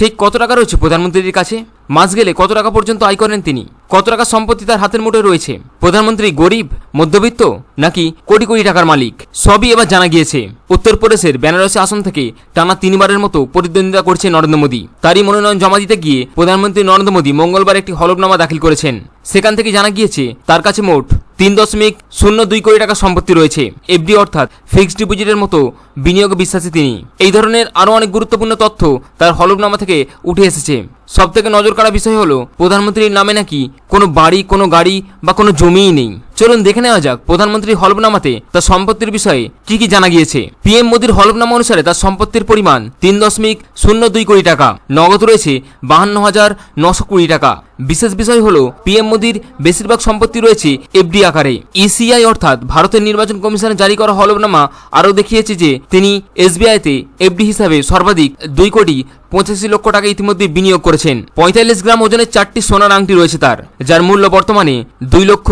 ঠিক কত টাকা রয়েছে প্রধানমন্ত্রীর কাছে? মাস গেলে কত টাকা পর্যন্ত আয় করেন তিনি? কত টাকা সম্পত্তি তার হাতের মুঠে রয়েছে? প্রধানমন্ত্রী গরিব, মধ্যবিত্ত, নাকি কোটি কোটি টাকার মালিক? সবই এবার জানা গিয়েছে। উত্তরপ্রদেশের বেনারসি আসন থেকে টানা তিনবারের মতো প্রতিদ্বন্দ্বিতা করছে নরেন্দ্র মোদী। তারই মনোনয়ন জমা দিতে গিয়ে প্রধানমন্ত্রী নরেন্দ্র মোদী মঙ্গলবার একটি হলফনামা দাখিল করেছেন। সেখান থেকে জানা গিয়েছে, তার কাছে মোট তিন দশমিক শূন্য দুই কোটি টাকা সম্পত্তি রয়েছে। এফডি অর্থাৎ ফিক্সড ডিপোজিটের মতো বিনিয়োগ বিশ্বাসী তিনি। এই ধরনের আরও অনেক গুরুত্বপূর্ণ তথ্য তার হলফনামা থেকে উঠে এসেছে। সব থেকে নজর কাড়া বিষয় হলো, প্রধানমন্ত্রীর নামে নাকি কোনো বাড়ি, কোনো গাড়ি বা কোনো জমিই নেই। চলুন দেখে নেওয়া যাক প্রধানমন্ত্রীর হলফনামাতে তার সম্পত্তির বিষয়ে কি কি জানা গিয়েছে। পিএম মোদীর হলফনামা অনুসারে তার সম্পত্তির পরিমাণ তিন দশমিক শূন্য দুই কোটি টাকা, নগদ রয়েছে বাহান্ন হাজার নশো কুড়ি টাকা। বিশেষ বিষয় হলো পিএম মোদীর বেশিরভাগ সম্পত্তি রয়েছে এফডি আকারে। ইসিআই অর্থাৎ ভারতের নির্বাচন কমিশনে জারি করা হলফনামা আরও দেখিয়েছে যে, তিনি এসবিআইতে এফডি হিসাবে সর্বাধিক দুই কোটি পঁচাশি লক্ষ টাকা ইতিমধ্যে বিনিয়োগ করেছেন। পঁয়তাল্লিশ গ্রাম ওজনের চারটি সোনার আংটি রয়েছে তার, যার মূল্য বর্তমানে দুই লক্ষ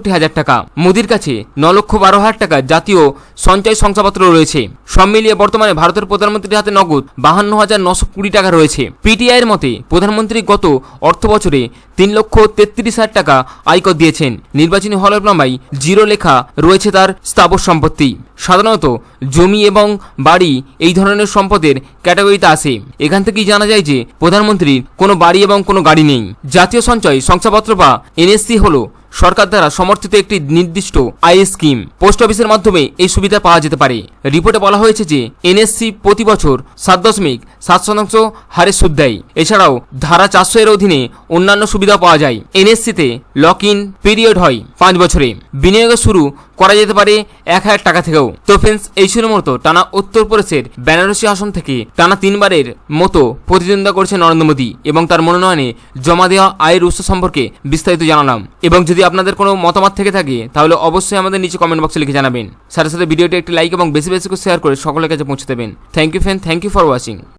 সাতষট্টি হাজার টাকা। মোদির কাছে ন লক্ষ বারো হাজার টাকা জাতীয় সঞ্চয় শংসাপত্র রয়েছে। সব মিলিয়ে বর্তমানে ভারতের প্রধানমন্ত্রীর হাতে নগদ বাহান্ন হাজার নশো কুড়ি টাকা রয়েছে। পিটিআইয়ের মতে, প্রধানমন্ত্রী গত অর্থ বছরে তিন লক্ষ তেত্রিশ হাজার টাকা আয়কর দিয়েছেন। নির্বাচনী হলফনামায় জিরো লেখা রয়েছে তার স্থাবর সম্পত্তি। সাধারণত জমি এবং বাড়ি এই ধরনের সম্পদের ক্যাটাগরিতে আসে। এখান থেকেই জানা যায় যে, প্রধানমন্ত্রীর কোনো বাড়ি এবং কোনো গাড়ি নেই। জাতীয় সঞ্চয় শংসাপত্র বা এনএসসি হলো সরকার দ্বারা সমর্থিত একটি নির্দিষ্ট আই স্কিম। পোস্ট অফিসের মাধ্যমে এই সুবিধা পাওয়া যেতে পারে। রিপোর্টে বলা হয়েছে যে, এনএসসি প্রতি বছর সাত দশমিক সাত শতাংশ হারে সুদ দেয়। এছাড়াও ধারা চারশো এর অধীনে অন্যান্য সুবিধা পাওয়া যায়। এনএসসিতে লক ইন পিরিয়ড হয় পাঁচ বছরে। বিনিয়োগ শুরু করা যেতে পারে এক হাজার টাকা থেকেও। তো ফ্রেন্ডস এই ছিল মতো টানা উত্তরপ্রদেশের বেনারসি আসন থেকে টানা তিনবারের মতো প্রতিদ্বন্দ্বিতা করছে নরেন্দ্র মোদী এবং তার মনোনয়নে জমা দেওয়া আয়ের উৎস সম্পর্কে বিস্তারিত জানালাম। এবং যদি আপনাদের কোনো মতামত থেকে থাকে, তাহলে অবশ্যই আমাদের নিচে কমেন্ট বক্সে লিখে জানাবেন। সাথে সাথে ভিডিওটি একটি লাইক এবং বেশি বেশি করে শেয়ার করে সকলের কাছে পৌঁছে দেবেন। Thank you friend thank you for watching